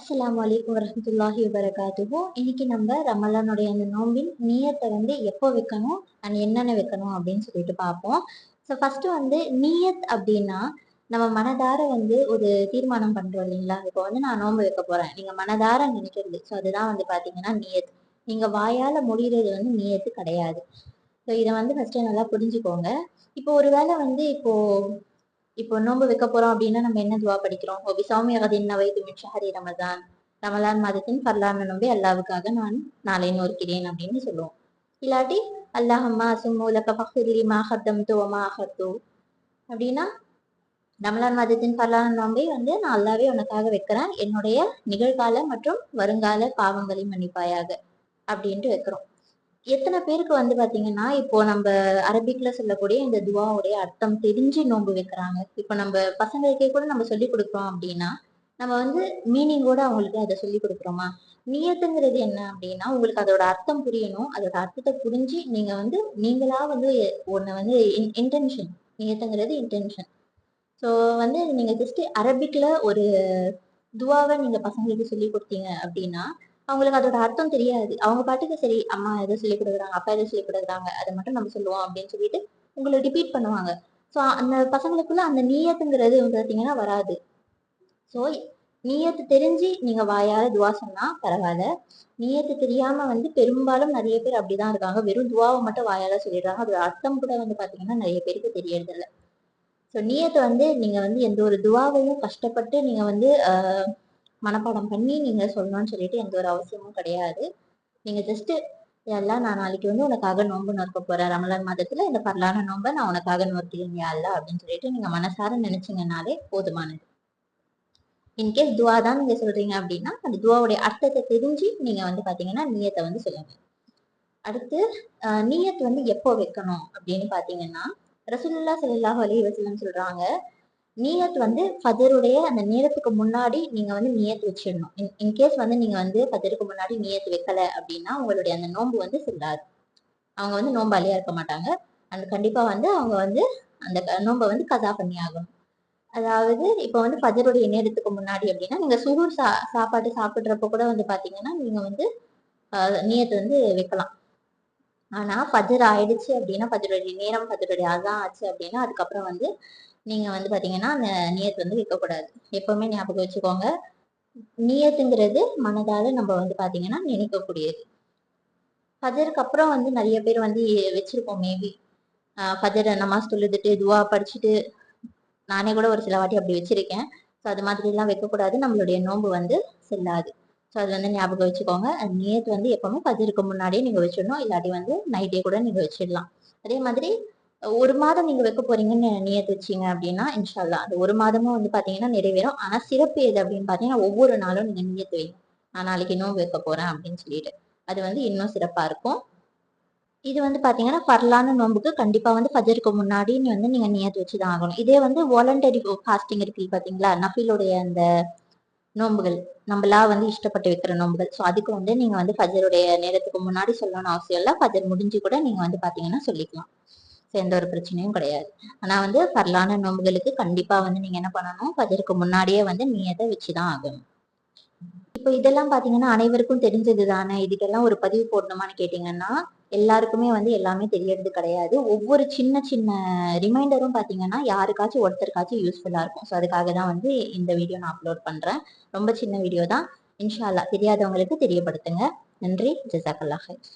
அஸ்ஸலாமு அலைக்கும் வரமத்துல்லாஹி வரகாத்துவோம் இன்னைக்கு நம்ம ரமலானுடைய அந்த நோம்பின் நீயத்தை வந்து எப்போ வைக்கணும் அண்ட் என்னென்ன வைக்கணும் அப்படின்னு சொல்லிட்டு பார்ப்போம். ஸோ ஃபர்ஸ்ட் வந்து நீயத் அப்படின்னா நம்ம மனதார வந்து ஒரு தீர்மானம் பண்றோம் இல்லைங்களா? இப்போ வந்து நான் நோன்பு வைக்க போறேன். நீங்க மனதார நினைக்கிறது. ஸோ அதுதான் வந்து பாத்தீங்கன்னா நீயத். நீங்க வாயால முடிகிறது வந்து நீயத்து கிடையாது. ஸோ இதை வந்து ஃபர்ஸ்ட் நல்லா புரிஞ்சுக்கோங்க. இப்போ ஒருவேளை வந்து இப்போ இப்போ நோன்பு வைக்க போறோம் அப்படின்னா நம்ம என்ன துவா படிக்கிறோம்? ஒபி சௌமியகதின் நவைத்து மின் ஷஹரி ரமதான். ரமலான் மாதத்தின் பரலான நோம்பி அல்லாவுக்காக நான் நாளை நோக்கிறேன் அப்படின்னு சொல்லுவோம். இல்லாட்டி அல்லாஹம்மா சும்மூலக ஃபஹ்ரிலி மாஹத்தம் துவமா அஹத்து அப்படின்னா ரமலான் மாதத்தின் பரலான நோம்பை வந்து நான் அல்லாவே உனக்காக வைக்கிறேன். என்னுடைய நிகழ்கால மற்றும் வருங்கால பாவங்களை மன்னிப்பாயாக அப்படின்ட்டு வைக்கிறோம். எத்தனை பேருக்கு வந்து பாத்தீங்கன்னா இப்போ நம்ம அரபிக்ல சொல்லக்கூடிய இந்த துவாவுடைய அர்த்தம் தெரிஞ்சு நோன்பு வைக்கிறாங்க. இப்போ நம்ம பசங்களுக்கே கூட நம்ம சொல்லி கொடுக்குறோம் அப்படின்னா நம்ம வந்து மீனிங்கோட அவங்களுக்கு அதை சொல்லி கொடுக்குறோமா? நியத்துங்கிறது என்ன அப்படின்னா உங்களுக்கு அதோட அர்த்தம் புரியணும். அதோட அர்த்தத்தை புரிஞ்சு நீங்க வந்து நீங்களா வந்து ஒன்னு வந்து இன்டென்ஷன் நியத்துங்கிறது இன்டென்ஷன் ஸோ வந்து நீங்க ஜஸ்ட் அரபிக்ல ஒரு துவாவை நீங்க பசங்களுக்கு சொல்லி கொடுத்தீங்க அப்படின்னா அவங்களுக்கு அதோட அர்த்தம் தெரியாது. அவங்க பாட்டுக்கு சரி அம்மா எதை சொல்லி கொடுக்குறாங்க அப்பா எதை சொல்லி கொடுக்குறாங்க அதை மட்டும் நம்ம சொல்லுவோம் அப்படின்னு சொல்லிட்டு உங்களை ரிப்பீட் பண்ணுவாங்க. ஸோ அந்த பசங்களுக்குள்ள அந்த நீயத்துங்கிறது பார்த்தீங்கன்னா வராது. ஸோ நீயத்து தெரிஞ்சு நீங்க வாயால துவா சொன்னா பரவாயில்ல. நீயத்து தெரியாம வந்து பெரும்பாலும் நிறைய பேர் அப்படிதான் இருக்காங்க. வெறும் துவாவை மட்டும் வாயால சொல்லிடுறாங்க. அதோட அர்த்தம் கூட வந்து பாத்தீங்கன்னா நிறைய பேருக்கு தெரியறது இல்லை ஸோ நீயத்தை வந்து நீங்க வந்து எந்த ஒரு துவாவையும் கஷ்டப்பட்டு நீங்க வந்து மனப்பாடம் பண்ணி நீங்க சொல்லணும்னு சொல்லிட்டு எந்த ஒரு அவசியமும் கிடையாது. நீங்க ஜஸ்ட் எல்லாம் நான் நாளைக்கு வந்து உனக்காக நோன்பு நோக்க போறேன். ரமலான் மாதத்துல இந்த பரலான நோன்பை நான் உனக்காக நோக்கிறீங்க அல்ல அப்படின்னு சொல்லிட்டு நீங்க மனசார நினைச்சீங்கனாலே போதுமானது. இன்கேஸ் துவா தான் நீங்க சொல்றீங்க அப்படின்னா அந்த துவாவுடைய அர்த்தத்தை தெரிஞ்சு நீங்க வந்து பாத்தீங்கன்னா நீயத்தை வந்து சொல்லுங்க. அடுத்து நீயத்தை வந்து எப்போ வைக்கணும் அப்படின்னு பாத்தீங்கன்னா ரசூல்லா சல்லாஹ் அலி வசலம் சொல்றாங்க நீயத் வந்து ஃபஜருடைய அந்த நேரத்துக்கு முன்னாடி நீங்க வந்து நியத் வச்சிடணும். இன்கேஸ் வந்து நீங்க வந்து ஃபஜருக்கு முன்னாடி நியத் வைக்கல அப்படின்னா உங்களுடைய அந்த நோன்பு வந்து செல்லாது. அவங்க வந்து நோம்பாலியா இருக்க மாட்டாங்க. அந்த கண்டிப்பா வந்து அவங்க வந்து அந்த நோன்பை வந்து கதா பண்ணி ஆகணும். அதாவது இப்போ வந்து ஃபஜருடைய நேரத்துக்கு முன்னாடி அப்படின்னா நீங்க சுகூர் சா சாப்பாடு சாப்பிட்றப்ப கூட வந்து பாத்தீங்கன்னா நீங்க வந்து நியத்து வந்து வைக்கலாம். ஆனா ஃபஜர் ஆயிடுச்சு அப்படின்னா ஃபஜருடைய நேரம் ஃபஜருடைய அதான் ஆச்சு அப்படின்னா அதுக்கப்புறம் வந்து நீங்க வந்து பாத்தீங்கன்னா அந்த நியத் வந்து வைக்கக்கூடாது எப்பவுமே ஞாபகம் வச்சுக்கோங்க. நியத்துங்கிறது மனதால நம்ம வந்து பாத்தீங்கன்னா நினைக்கக்கூடியது. ஃபஜருக்கு அப்புறம் வந்து நிறைய பேர் வந்து வச்சிருக்கோம் மேபி ஃபஜர் நமாஸ் தொழுதுட்டு துவா படிச்சுட்டு நானே கூட ஒரு சில வாட்டி அப்படி வச்சிருக்கேன். ஸோ அது மாதிரிலாம் வைக்கக்கூடாது. நம்மளுடைய நோன்பு வந்து செல்லாது. ஸோ அது வந்து ஞாபகம் வச்சுக்கோங்க. அது வந்து எப்பவுமே ஃபஜருக்கு முன்னாடியே நீங்கள் வச்சிடணும். இல்லாட்டி வந்து நைட்டே கூட நீங்கள் வச்சிடலாம். அதே மாதிரி ஒரு மாதம் நீங்க வைக்க போறீங்கன்னு நியத்து வச்சீங்க அப்படின்னா இன்ஷால்லா. அந்த ஒரு மாதமும் வந்து பாத்தீங்கன்னா நிறைவேறும். ஆனா சிறப்பு எது அப்படின்னு பாத்தீங்கன்னா ஒவ்வொரு நாளும் நீங்க நியத்து வைங்க. நான் நாளைக்கு நோன்பு வைக்க போறேன் அப்படின்னு சொல்லிட்டு. அது வந்து இன்னும் சிறப்பா இருக்கும். இது வந்து பாத்தீங்கன்னா பரலான நோன்புக்கு கண்டிப்பா வந்து ஃபஜருக்கு முன்னாடி வந்து நீங்க நியத்து வச்சுதான் ஆகணும். இதே வந்து வாலண்டரி ஃபாஸ்டிங் இருக்கு பாத்தீங்களா? நஃபிலுடைய அந்த நோன்புகள். நம்மளா வந்து இஷ்டப்பட்டு வைக்கிற நோன்புகள். ஸோ அதுக்கு வந்து நீங்க வந்து ஃபஜருடைய நேரத்துக்கு முன்னாடி சொல்லணும்னு அவசியம் இல்லை. ஃபஜர் முடிஞ்சு கூட நீங்க வந்து பாத்தீங்கன்னா சொல்லிக்கலாம். எந்த ஒரு பிரச்சனையும் கிடையாது. ஆனா வந்து பரலான நோம்புகளுக்கு கண்டிப்பா வந்து நீங்க என்ன பண்ணணும்? அதற்கு முன்னாடியே வந்து நீ எதை வச்சுதான் ஆகணும். இப்போ இதெல்லாம் பாத்தீங்கன்னா அனைவருக்கும் தெரிஞ்சது தானே? இதுக்கெல்லாம் ஒரு பதிவு போடணுமான்னு கேட்டீங்கன்னா எல்லாருக்குமே வந்து எல்லாமே தெரியறது கிடையாது. ஒவ்வொரு சின்ன சின்ன ரிமைண்டரும் பாத்தீங்கன்னா யாருக்காச்சும் ஒருத்தருக்காச்சும் யூஸ்ஃபுல்லா இருக்கும். ஸோ அதுக்காக தான் வந்து இந்த வீடியோ நான் அப்லோட் பண்றேன். ரொம்ப சின்ன வீடியோ தான். இன்ஷால்லா தெரியாதவங்களுக்கு தெரியப்படுத்துங்க. நன்றி. ஜசாக்கல்லா ஹைஸ்